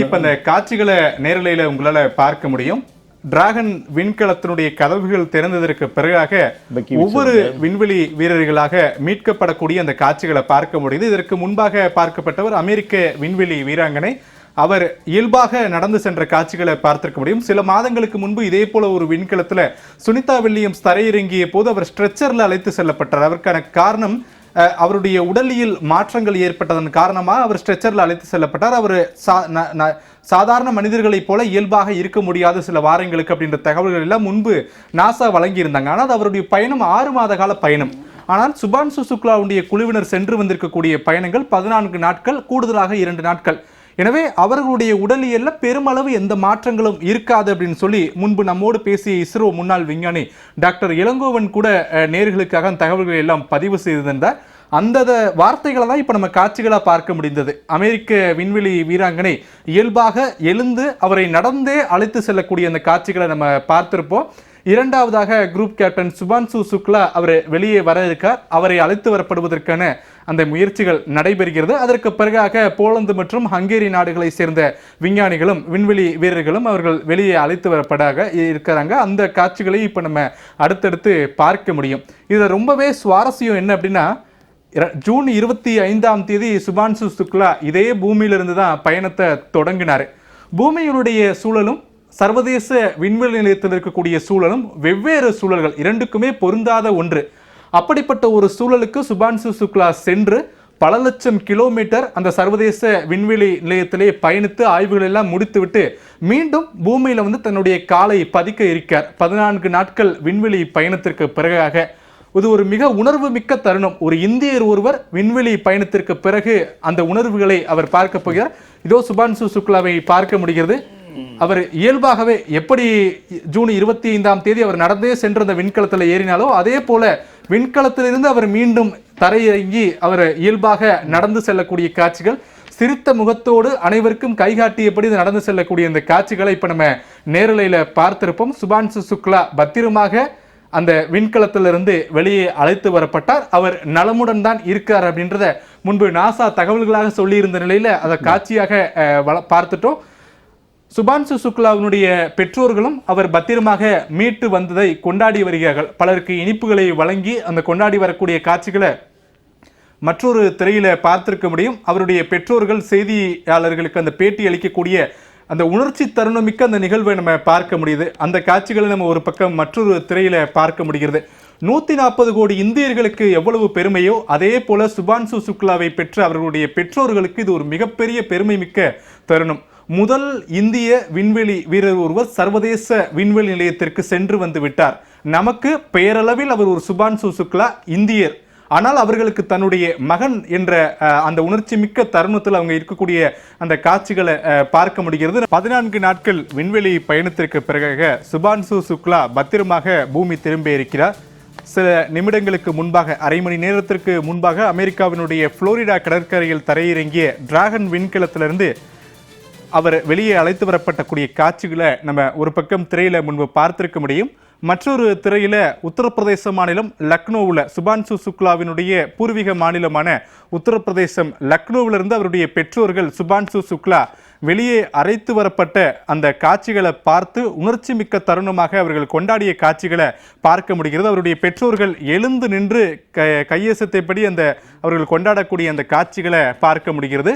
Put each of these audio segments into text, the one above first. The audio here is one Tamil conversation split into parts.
இப்ப இந்த காட்சிகளை நேரலையில உங்களால பார்க்க முடியும். டிராகன் விண்கலத்தினுடைய கதவுகள் திறந்ததற்கு பிறகாக ஒவ்வொரு விண்வெளி வீரர்களாக மீட்கப்படக்கூடிய அந்த காட்சிகளை பார்க்க முடியுது. இதற்கு முன்பாக பார்க்கப்பட்டவர் அமெரிக்க விண்வெளி வீராங்கனை. அவர் இயல்பாக நடந்து சென்ற காட்சிகளை பார்த்திருக்க முடியும். சில மாதங்களுக்கு முன்பு இதே போல ஒரு விண்கலத்துல சுனிதா வில்லியம்ஸ் தரையிறங்கிய போது அவர் ஸ்ட்ரெச்சர்ல அழைத்து செல்லப்பட்டார். அதற்கான காரணம் அவருடைய உடலியல் மாற்றங்கள் ஏற்பட்டதன் காரணமாக அவர் ஸ்ட்ரெச்சரில் அழைத்து செல்லப்பட்டார். அவர் சா- ந- ந- சாதாரண மனிதர்களைப் போல இயல்பாக இருக்க முடியாத சில வாரங்களுக்கு அப்படின்ற தகவல்கள் எல்லாம் முன்பு நாசா வழங்கியிருந்தாங்க. ஆனால் அது அவருடைய பயணம் ஆறு மாத கால பயணம். ஆனால் சுபான்சு சுக்லாவுடைய குழுவினர் சென்று வந்திருக்கக்கூடிய பயணங்கள் பதினான்கு நாட்கள் கூடுதலாக இரண்டு நாட்கள். எனவே அவர்களுடைய உடலியல்ல பெருமளவு எந்த மாற்றங்களும் இருக்காது அப்படின்னு சொல்லி முன்பு நம்மோடு பேசிய இஸ்ரோ முன்னாள் விஞ்ஞானி டாக்டர் இளங்கோவன் கூட நேர்களுக்காக தகவல்களை எல்லாம் பதிவு செய்திருந்தார். அந்த வார்த்தைகளை தான் இப்போ நம்ம காட்சிகளாக பார்க்க முடிந்தது. அமெரிக்க விண்வெளி வீராங்கனை இயல்பாக எழுந்து அவரை நடந்தே அழைத்து செல்லக்கூடிய அந்த காட்சிகளை நம்ம பார்த்திருப்போம். இரண்டாவதாக குரூப் கேப்டன் சுபான்சு சுக்லா அவர் வெளியே வர இருக்கார். அவரை அழைத்து வரப்படுவதற்கான அந்த முயற்சிகள் நடைபெறுகிறது. அதற்கு பிறகாக போலந்து மற்றும் ஹங்கேரி நாடுகளை சேர்ந்த விஞ்ஞானிகளும் விண்வெளி வீரர்களும் அவர்கள் வெளியே அழைத்து வரப்படாக இருக்கிறாங்க. அந்த காட்சிகளை இப்போ நம்ம அடுத்தடுத்து பார்க்க முடியும். இதில் ரொம்பவே சுவாரஸ்யம் என்ன அப்படின்னா ஜூன் இருபத்தி ஐந்தாம் தேதி சுபான்சு சுக்லா இதே பூமியிலிருந்து தான் பயணத்தை தொடங்கினார். பூமியினுடைய சூழலும் சர்வதேச விண்வெளி நிலையத்தில் இருக்கக்கூடிய சூழலும் வெவ்வேறு சூழல்கள் இரண்டுக்குமே பொருந்தாத ஒன்று. அப்படிப்பட்ட ஒரு சூழலுக்கு சுபான்சு சுக்லா சென்று பல லட்சம் கிலோமீட்டர் அந்த சர்வதேச விண்வெளி நிலையத்திலே பயணித்து ஆய்வுகள் எல்லாம் முடித்துவிட்டு மீண்டும் பூமியில் வந்து தன்னுடைய காலை பதிக்க இருக்கார் பதினான்கு நாட்கள் விண்வெளி பயணத்திற்கு பிறகாக. இது ஒரு மிக உணர்வு மிக்க தருணம். ஒரு இந்தியர் ஒருவர் விண்வெளி பயணத்திற்கு பிறகு அந்த உணர்வுகளை அவர் பார்க்க போகிறார். இதோ சுபான்சு சுக்லாவை பார்க்க முடிகிறது. அவர் இயல்பாகவே எப்படி ஜூன் இருபத்தி ஐந்தாம் தேதி அவர் நடந்தே சென்றிருந்த அந்த விண்கலத்தில் ஏறினாலோ அதே போல விண்கலத்திலிருந்து அவர் மீண்டும் தரையிறங்கி அவர் இயல்பாக நடந்து செல்லக்கூடிய காட்சிகள் சிரித்த முகத்தோடு அனைவருக்கும் கைகாட்டியபடி நடந்து செல்லக்கூடிய இந்த காட்சிகளை இப்போ நம்ம நேரலையில் பார்த்திருப்போம். சுபான்சு சுக்லா பத்திரமாக அந்த விண்கலத்திலிருந்து வெளியே அழைத்து வரப்பட்டார். அவர் நலமுடன் தான் இருக்கார் அப்படின்றத முன்பு நாசா தகவல்களாக சொல்லியிருந்த நிலையில் அதை காட்சியாக வள- பார்த்துட்டோம். சுபான்சு சுக்லாவினுடைய பெற்றோர்களும் அவர் பத்திரமாக மீட்டு வந்ததை கொண்டாடி வருகிறார்கள். பலருக்கு இனிப்புகளை வழங்கி அந்த கொண்டாடி வரக்கூடிய காட்சிகளை மற்றொரு திரையில் பார்த்திருக்க முடியும். அவருடைய பெற்றோர்கள் செய்தியாளர்களுக்கு அந்த பேட்டி அளிக்கக்கூடிய அந்த உணர்ச்சி தருணமிக்க அந்த நிகழ்வை நம்ம பார்க்க முடியுது. அந்த காட்சிகளை நம்ம ஒரு பக்கம் மற்றொரு திரையில் பார்க்க முடிகிறது. நூற்றி நாற்பது கோடி இந்தியர்களுக்கு எவ்வளவு பெருமையோ அதே போல சுபான்சு சுக்லாவை பெற்ற அவர்களுடைய பெற்றோர்களுக்கு இது ஒரு மிகப்பெரிய பெருமை மிக்க தருணம். முதல் இந்திய விண்வெளி வீரர் ஒருவர் சர்வதேச விண்வெளி நிலையத்திற்கு சென்று வந்து விட்டார். நமக்கு பெயரளவில் அவர் ஒரு சுபான்சு சுக்லா இந்தியர். ஆனால் அவர்களுக்கு தன்னுடைய மகன் என்ற அந்த உணர்ச்சி மிக்க தருணத்தில் அவங்க இருக்கக்கூடிய அந்த காட்சிகளை பார்க்க முடிகிறது. பதினான்கு நாட்கள் விண்வெளி பயணத்திற்கு பிறகு சுபான்சு சுக்லா பத்திரமாக பூமி திரும்பி இருக்கிறார். சில நிமிடங்களுக்கு முன்பாக அரை மணி நேரத்திற்கு முன்பாக அமெரிக்காவினுடைய புளோரிடா கடற்கரையில் தரையிறங்கிய டிராகன் விண்கலத்திலிருந்து அவர் வெளியே அழைத்து வரப்பட்டக்கூடிய காட்சிகளை நம்ம ஒரு பக்கம் திரையில முன்பு பார்த்திருக்க முடியும். மற்றொரு திரையில உத்தரப்பிரதேச மாநிலம் லக்னோவில் சுபான்சு சுக்லாவினுடைய பூர்வீக மாநிலமான உத்தரப்பிரதேசம் லக்னோவிலிருந்து அவருடைய பெற்றோர்கள் சுபான்சு சுக்லா வெளியே அழைத்து வரப்பட்ட அந்த காட்சிகளை பார்த்து உணர்ச்சி மிக்க தருணமாக அவர்கள் கொண்டாடிய காட்சிகளை பார்க்க முடிகிறது. அவருடைய பெற்றோர்கள் எழுந்து நின்று க கையசத்தைப்படி அந்த அவர்கள் கொண்டாடக்கூடிய அந்த காட்சிகளை பார்க்க முடிகிறது.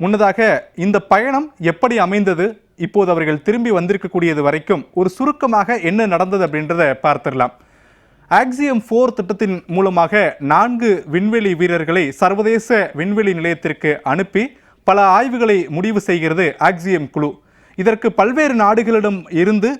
முன்னதாக இந்த பயணம் எப்படி அமைந்தது? இப்போது அவர்கள் திரும்பி வந்திருக்கக்கூடியது வரைக்கும் ஒரு சுருக்கமாக என்ன நடந்தது அப்படின்றத பார்த்துடலாம். ஆக்சியம் ஃபோர் திட்டத்தின் மூலமாக நான்கு விண்வெளி வீரர்களை சர்வதேச விண்வெளி நிலையத்திற்கு அனுப்பி பல ஆய்வுகளை முடிவு செய்கிறது ஆக்சியம் குழு. இதற்கு பல்வேறு நாடுகளிடம் இருந்து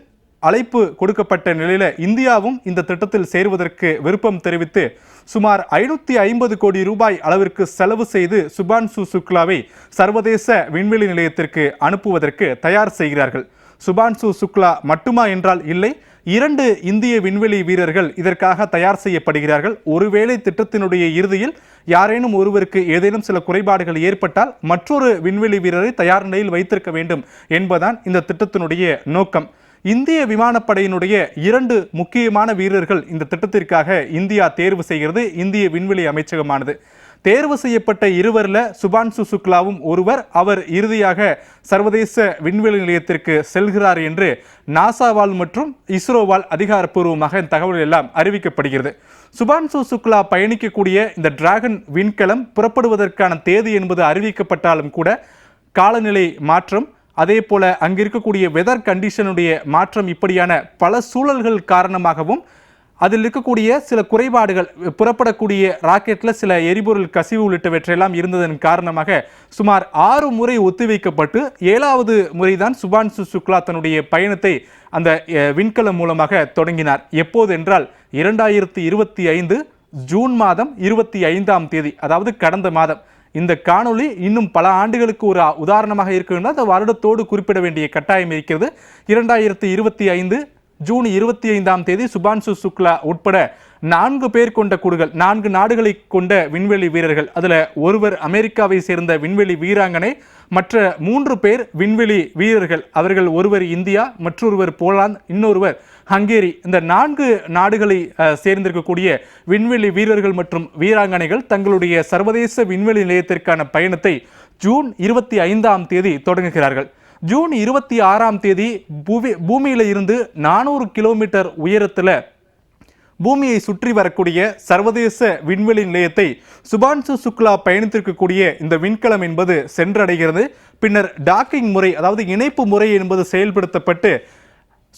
அழைப்பு கொடுக்கப்பட்ட நிலையில் இந்தியாவும் இந்த திட்டத்தில் சேருவதற்கு விருப்பம் தெரிவித்து சுமார் ஐநூத்தி ஐம்பது கோடி ரூபாய் அளவிற்கு செலவு செய்து சுபான்சு சுக்லாவை சர்வதேச விண்வெளி நிலையத்திற்கு அனுப்புவதற்கு தயார் செய்கிறார்கள். சுபான்சு சுக்லா மட்டுமா என்றால் இல்லை இரண்டு இந்திய விண்வெளி வீரர்கள் இதற்காக தயார் செய்யப்படுகிறார்கள். ஒருவேளை திட்டத்தினுடைய இறுதியில் யாரேனும் ஒருவருக்கு ஏதேனும் சில குறைபாடுகள் ஏற்பட்டால் மற்றொரு விண்வெளி வீரரை தயார் நிலையில் வைத்திருக்க வேண்டும் என்பதான் இந்த திட்டத்தினுடைய நோக்கம். இந்திய விமானப்படையினுடைய இரண்டு முக்கியமான வீரர்கள் இந்த திட்டத்திற்காக இந்தியா தேர்வு செய்கிறது. இந்திய விண்வெளி அமைச்சகமானது. தேர்வு செய்யப்பட்ட இருவரில் சுபான்சு சுக்லாவும் ஒருவர் அவர் இறுதியாக சர்வதேச விண்வெளி நிலையத்திற்கு செல்கிறார் என்று நாசாவால் மற்றும் இஸ்ரோவால் அதிகாரப்பூர்வமாக இந்த தகவல் எல்லாம் அறிவிக்கப்படுகிறது. சுபான்சு சுக்லா பயணிக்கக்கூடிய இந்த டிராகன் விண்கலம் புறப்படுவதற்கான தேதி என்பது அறிவிக்கப்பட்டாலும் கூட காலநிலை மாற்றம் அதே போல அங்கே இருக்கக்கூடிய வெதர் கண்டிஷனுடைய மாற்றம் இப்படியான பல சூழல்கள் காரணமாகவும் அதில் இருக்கக்கூடிய சில குறைபாடுகள் புறப்படக்கூடிய ராக்கெட்டில் சில எரிபொருள் கசிவு உள்ளிட்டவற்றையெல்லாம் இருந்ததன் காரணமாக சுமார் ஆறு முறை ஒத்திவைக்கப்பட்டு ஏழாவது முறைதான் சுபான்சு சுக்லா தன்னுடைய பயணத்தை அந்த விண்கலம் மூலமாக தொடங்கினார். எப்போது என்றால் இரண்டாயிரத்தி இருபத்தி ஐந்து ஜூன் மாதம் இருபத்தி ஐந்தாம் தேதி அதாவது கடந்த மாதம். இந்த காணொளி இன்னும் பல ஆண்டுகளுக்கு ஒரு உதாரணமாக இருக்குன்னா அந்த வருடத்தோடு குறிப்பிட வேண்டிய கட்டாயம் இருக்கிறது. இரண்டாயிரத்தி இருபத்தி ஐந்து ஜூன் இருபத்தி ஐந்தாம் தேதி சுபான்சு சுக்லா உட்பட நான்கு பேர் கொண்ட குழுக்கள் நான்கு நாடுகளை கொண்ட விண்வெளி வீரர்கள் அதில் ஒருவர் அமெரிக்காவை சேர்ந்த விண்வெளி வீராங்கனை மற்ற மூன்று பேர் விண்வெளி வீரர்கள் அவர்கள் ஒருவர் இந்தியா மற்றொருவர் போலாந்து இன்னொருவர் ஹங்கேரி. இந்த நான்கு நாடுகளை சேர்ந்திருக்கக்கூடிய விண்வெளி வீரர்கள் மற்றும் வீராங்கனைகள் தங்களுடைய சர்வதேச விண்வெளி நிலையத்திற்கான பயணத்தை ஜூன் இருபத்தி ஐந்தாம் தேதி தொடங்குகிறார்கள். ஜூன் இருபத்தி ஆறாம் தேதி பூவி பூமியில இருந்து நானூறு கிலோமீட்டர் உயரத்தில் பூமியை சுற்றி வரக்கூடிய சர்வதேச விண்வெளி நிலையத்தை சுபான்சு சுக்லா பயணித்திருக்கக்கூடிய இந்த விண்கலம் என்பது சென்றடைகிறது. பின்னர் டாக்கிங் முறை அதாவது இணைப்பு முறை என்பது செயல்படுத்தப்பட்டு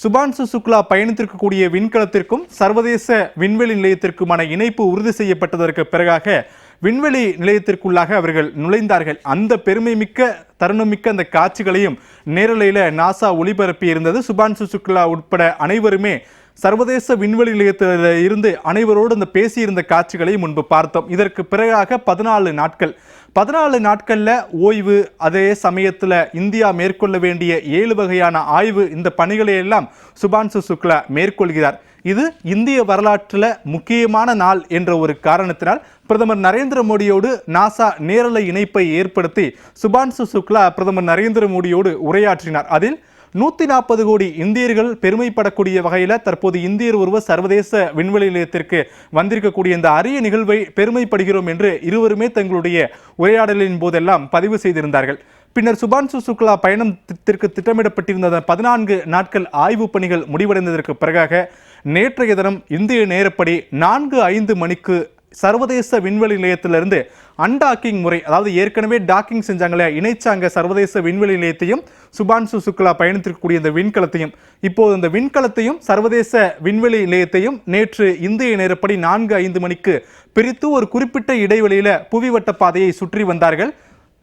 சுபான்சு சுக்லா பயணித்திருக்கக்கூடிய விண்கலத்திற்கும் சர்வதேச விண்வெளி நிலையத்திற்குமான இணைப்பு உறுதி செய்யப்பட்டதற்கு பிறகாக விண்வெளி நிலையத்திற்குள்ளாக அவர்கள் நுழைந்தார்கள். அந்த பெருமை மிக்க தருணமிக்க அந்த காட்சிகளையும் நேரலையில் நாசா ஒளிபரப்பி இருந்தது சுபான்சு சுக்லா உட்பட அனைவருமே சர்வதேச விண்வெளி நிலையத்தில் இருந்து அனைவரோடு அந்த பேசியிருந்த காட்சிகளை முன்பு பார்த்தோம். இதற்கு பிறகாக பதினாலு நாட்கள். பதினாலு நாட்களில் ஓய்வு அதே சமயத்தில் இந்தியா மேற்கொள்ள வேண்டிய ஏழு வகையான ஆய்வு இந்த பணிகளை எல்லாம் சுபான்சு சுக்லா மேற்கொள்கிறார். இது இந்திய வரலாற்றில் முக்கியமான நாள் என்ற ஒரு காரணத்தினால் பிரதமர் நரேந்திர மோடியோடு நாசா நேரலை இணைப்பை ஏற்படுத்தி சுபான்சு சுக்லா பிரதமர் நரேந்திர மோடியோடு உரையாற்றினார். அதில் நூத்தி நாற்பது கோடி இந்தியர்கள் பெருமைப்படக்கூடிய வகையில் தற்போது இந்தியர் ஒருவர் சர்வதேச விண்வெளி நிலையத்திற்கு வந்திருக்கக்கூடிய இந்த அரிய நிகழ்வை பெருமைப்படுகிறோம் என்று இருவருமே தங்களுடைய உரையாடலின் போதெல்லாம் பதிவு செய்திருந்தார்கள். பின்னர் சுபான்சு சுக்லா பயணத்திற்கு திட்டமிடப்பட்டிருந்த பதினான்கு நாட்கள் ஆய்வு பணிகள் முடிவடைந்ததற்கு பிறகாக நேற்றைய தினம் இந்திய நேரப்படி நான்கு ஐந்து மணிக்கு சர்வதேச விண்வெளி நிலையத்திலிருந்து அன்டாக்கிங் முறை அதாவது ஏற்கனவே டாக்கிங் செஞ்சாங்களே இணைச்சாங்க சர்வதேச விண்வெளி நிலையத்தையும் சுபான்சு சுக்லா பயணித்திருக்கக்கூடிய இந்த விண்கலத்தையும். இப்போது இந்த விண்கலத்தையும் சர்வதேச விண்வெளி நிலையத்தையும் நேற்று இந்திய நேரப்படி நான்கு ஐந்து மணிக்கு பிரித்து ஒரு குறிப்பிட்ட இடைவெளியில் புவிவட்ட பாதையை சுற்றி வந்தார்கள்.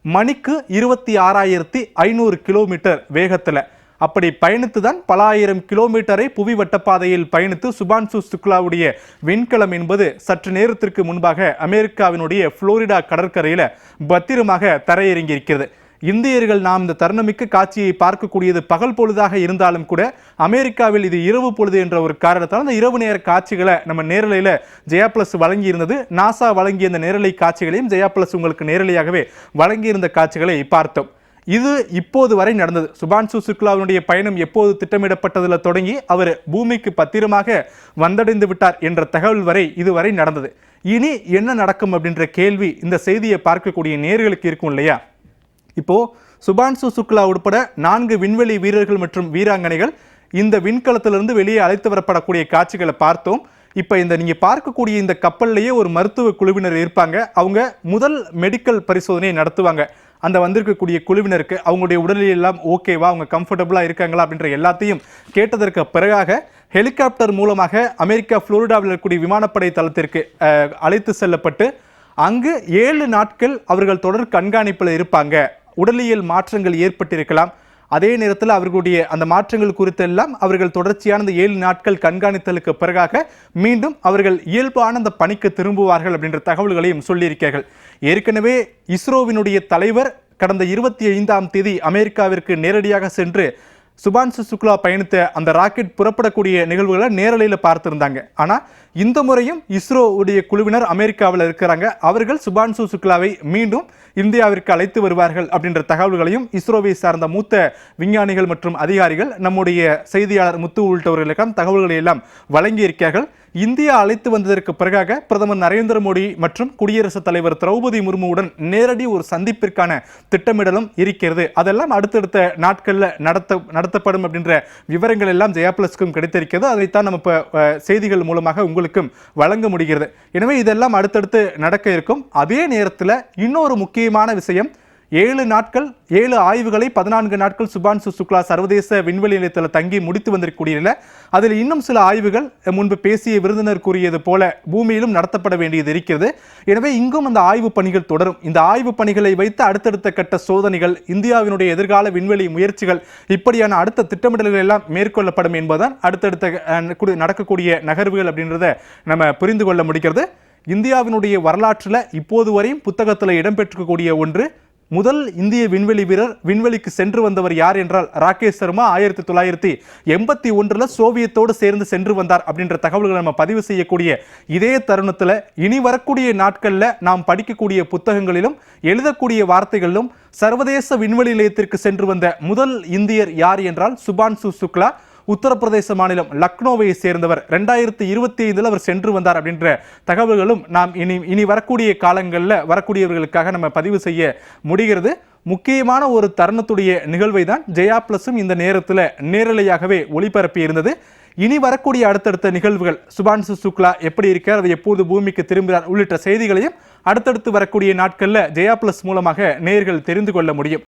மணிக்கு இருபத்தி ஆறாயிரத்தி ஐநூறு கிலோமீட்டர் வேகத்தில். அப்படி பயணித்து தான் பல ஆயிரம் கிலோமீட்டரை புவி வட்டப்பாதையில் பயணித்து சுபான்சு சுக்லாவுடைய விண்கலம் என்பது சற்று நேரத்திற்கு முன்பாக அமெரிக்காவினுடைய புளோரிடா கடற்கரையில் பத்திரமாக தரையிறங்கி இருக்கிறது இந்தியர்கள் நாம் இந்த தருணமிக்க காட்சியை பார்க்கக்கூடியது பகல் பொழுதாக இருந்தாலும் கூட அமெரிக்காவில் இது இரவு பொழுது என்ற ஒரு காரணத்தால் அந்த இரவு நேர காட்சிகளை நம்ம நேரலையில் ஜெயா பிளஸ் வழங்கியிருந்தது. நாசா வழங்கிய இந்த நேரலை காட்சிகளையும் ஜெயா பிளஸ் உங்களுக்கு நேரலையாகவே வழங்கியிருந்த காட்சிகளை பார்த்தோம். இது இப்போது வரை நடந்தது. சுபான்சு சுக்லாவினுடைய பயணம் எப்போது திட்டமிடப்பட்டதில் தொடங்கி அவர் பூமிக்கு பத்திரமாக வந்தடைந்து விட்டார் என்ற தகவல் வரை இதுவரை நடந்தது. இனி என்ன நடக்கும் அப்படின்ற கேள்வி இந்த செய்தியை பார்க்கக்கூடிய நேர்களுக்கு இருக்கும் இல்லையா? இப்போ சுபான்சு சுக்லா உட்பட நான்கு விண்வெளி வீரர்கள் மற்றும் வீராங்கனைகள் இந்த விண்கலத்திலிருந்து வெளியே அழைத்து வரப்படக்கூடிய காட்சிகளை பார்த்தோம். இப்போ இந்த நீங்கள் பார்க்கக்கூடிய இந்த கப்பல்லையே ஒரு மருத்துவ குழுவினர் இருப்பாங்க. அவங்க முதல் மெடிக்கல் பரிசோதனையை நடத்துவாங்க. அந்த வந்திருக்கக்கூடிய குழுவினருக்கு அவங்களுடைய உடல்நிலை எல்லாம் ஓகேவா? அவங்க கம்ஃபர்டபுளாக இருக்காங்களா? அப்படின்ற எல்லாத்தையும் கேட்டதற்கு பிறகாக ஹெலிகாப்டர் மூலமாக அமெரிக்கா புளோரிடாவில் இருக்கக்கூடிய விமானப்படை தளத்திற்கு அழைத்து செல்லப்பட்டு அங்கு ஏழு நாட்கள் அவர்கள் தொடர் கண்காணிப்பில் இருப்பாங்க. உடலியல் மாற்றங்கள் ஏற்பட்டிருக்கலாம். அதே நேரத்தில் அவர்களுடைய அந்த மாற்றங்கள் குறித்தெல்லாம் அவர்கள் தொடர்ச்சியான அந்த ஏழு நாட்கள் கண்காணித்தலுக்கு பிறகாக மீண்டும் அவர்கள் இயல்பான அந்த பணிக்கு திரும்புவார்கள் அப்படின்ற தகவல்களையும் சொல்லியிருக்கிறார்கள். ஏற்கனவே இஸ்ரோவினுடைய தலைவர் கடந்த இருபத்தி ஐந்தாம் தேதி அமெரிக்காவிற்கு நேரடியாக சென்று சுபான்சு சுக்லா பயணித்த அந்த ராக்கெட் புறப்படக்கூடிய நிகழ்வுகளை நேரலையில் பார்த்துருந்தாங்க. ஆனால் இந்த முறையும் இஸ்ரோ உடைய குழுவினர் அமெரிக்காவில் இருக்கிறாங்க. அவர்கள் சுபான்சு சுக்லாவை மீண்டும் இந்தியாவிற்கு அழைத்து வருவார்கள் அப்படின்ற தகவல்களையும் இஸ்ரோவை சார்ந்த மூத்த விஞ்ஞானிகள் மற்றும் அதிகாரிகள் நம்முடைய செய்தியாளர் முத்து உள்ளிட்டவர்களுக்கான தகவல்களை எல்லாம் வழங்கியிருக்கிறார்கள். இந்தியா அழைத்து வந்ததற்கு பிறகாக பிரதமர் நரேந்திர மோடி மற்றும் குடியரசுத் தலைவர் திரௌபதி முர்முவுடன் நேரடி ஒரு சந்திப்பிற்கான திட்டமிடலும் இருக்கிறது. அதெல்லாம் அடுத்தடுத்த நாட்களில் நடத்த நடத்தப்படும் அப்படின்ற விவரங்கள் எல்லாம் ஜெயா பிளஸ்க்கும் கிடைத்திருக்கிறது. அதைத்தான் நம்ம இப்போ செய்திகள் மூலமாக உங்களுக்கும் வழங்க முடிகிறது. எனவே இதெல்லாம் அடுத்தடுத்து நடக்க இருக்கும். அதே நேரத்தில் இன்னொரு முக்கியமான விஷயம் ஏழு நாட்கள் ஏழு ஆய்வுகளை பதினான்கு நாட்கள் சுபான்சு சுக்லா சர்வதேச விண்வெளி நிலையத்தில் தங்கி முடித்து வந்திருக்கூடிய அதில் இன்னும் சில ஆய்வுகள் முன்பு பேசிய விருந்தினர் கூறியது போல பூமியிலும் நடத்தப்பட வேண்டியது இருக்கிறது. எனவே இங்கும் அந்த ஆய்வுப் பணிகள் தொடரும். இந்த ஆய்வு பணிகளை வைத்து அடுத்தடுத்த கட்ட சோதனைகள் இந்தியாவினுடைய எதிர்கால விண்வெளி முயற்சிகள் இப்படியான அடுத்த திட்டமிடல்கள் எல்லாம் மேற்கொள்ளப்படும் என்பதுதான் அடுத்தடுத்த நடக்கக்கூடிய நகர்வுகள் அப்படின்றத நம்ம புரிந்து கொள்ள முடிகிறது. இந்தியாவினுடைய வரலாற்றில் இப்போது வரையும் புத்தகத்தில் இடம்பெற்றிருக்கக்கூடிய ஒன்று முதல் இந்திய விண்வெளி வீரர் விண்வெளிக்கு சென்று வந்தவர் யார் என்றால் ராகேஷ் சர்மா ஆயிரத்தி தொள்ளாயிரத்தி எண்பத்தி ஒன்றில் சோவியத்தோடு சேர்ந்து சென்று வந்தார் அப்படின்ற தகவல்களை நம்ம பதிவு செய்யக்கூடிய இதே தருணத்தில் இனி வரக்கூடிய நாட்களில் நாம் படிக்கக்கூடிய புத்தகங்களிலும் எழுதக்கூடிய வார்த்தைகளிலும் சர்வதேச விண்வெளி நிலையத்திற்கு சென்று வந்த முதல் இந்தியர் யார் என்றால் சுபான்சு சுக்லா. உத்தரப்பிரதேச மாநிலம் லக்னோவை சேர்ந்தவர். ரெண்டாயிரத்தி இருபத்தி ஐந்தில் அவர் சென்று வந்தார் அப்படின்ற தகவல்களும் நாம் இனி இனி வரக்கூடிய காலங்களில் வரக்கூடியவர்களுக்காக நம்ம பதிவு செய்ய முடிகிறது. முக்கியமான ஒரு தருணத்துடைய நிகழ்வை தான் ஜெயா பிளஸும் இந்த நேரத்தில் நேரலையாகவே ஒளிபரப்பி இருந்தது இனி வரக்கூடிய அடுத்தடுத்த நிகழ்வுகள் சுபான்சு சுக்லா எப்படி இருக்கார் அதை எப்போது பூமிக்கு திரும்புகிறார் உள்ளிட்ட செய்திகளையும் அடுத்தடுத்து வரக்கூடிய நாட்களில் ஜெயா பிளஸ் மூலமாக நேர்கள் தெரிந்து கொள்ள முடியும்.